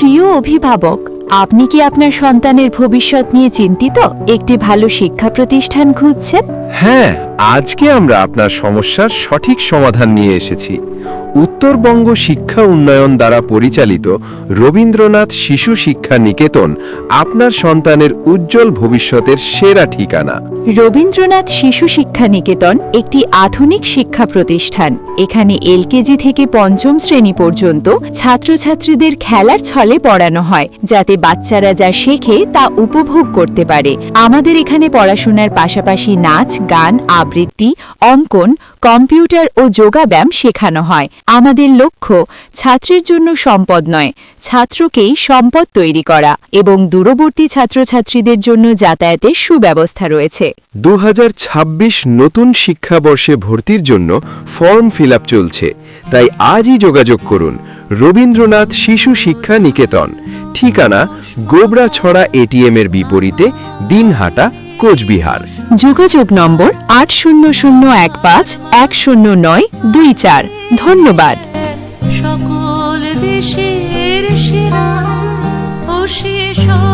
প্রিয় অভিভাবক, আপনি কি আপনার সন্তানের ভবিষ্যৎ নিয়ে চিন্তিত? একটি ভালো শিক্ষা প্রতিষ্ঠান খুঁজছেন? হ্যাঁ আজকে আমরা আপনার সমস্যার সঠিক সমাধান নিয়ে এসেছি। উত্তরবঙ্গ শিক্ষা উন্নয়ন দ্বারা পরিচালিত রবীন্দ্রনাথ শিশু শিক্ষা নিকেতন আপনার সন্তানের উজ্জ্বল ভবিষ্যতের সেরা ঠিকানা। রবীন্দ্রনাথ শিশু শিক্ষা নিকেতন একটি আধুনিক শিক্ষা প্রতিষ্ঠান। এখানে এলকেজি থেকে পঞ্চম শ্রেণি পর্যন্ত ছাত্রছাত্রীদের খেলার ছলে পড়ানো হয়, যাতে বাচ্চারা যা শেখে তা উপভোগ করতে পারে। আমাদের এখানে পড়াশোনার পাশাপাশি নাচ, গান, আবৃত্তি, অঙ্কন, কম্পিউটার ও যোগাব্যায়াম শেখানো হয়। আমাদের লক্ষ্য ছাত্রের জন্য সম্পদ নয় ছাত্রকেই সম্পদ তৈরি করা এবং দূরবর্তী ছাত্রছাত্রীদের জন্য যাতায়াতের সুব্যবস্থা রয়েছে। দু হাজার ছাব্বিশ নতুন শিক্ষাবর্ষে ভর্তির জন্য ফর্ম ফিল চলছে তাই আজই যোগাযোগ করুন রবীন্দ্রনাথ শিশু শিক্ষা নিকেতন ঠিকানা গোবরাছড়া এটিএম এর বিপরীতে দিনহাটা কোচবিহার। যোগাযোগ নম্বর আট শূন্য শূন্য এক পাঁচ এক শূন্য নয় দুই চার। ধন্যবাদ। সকল দেশের সেরা ও সব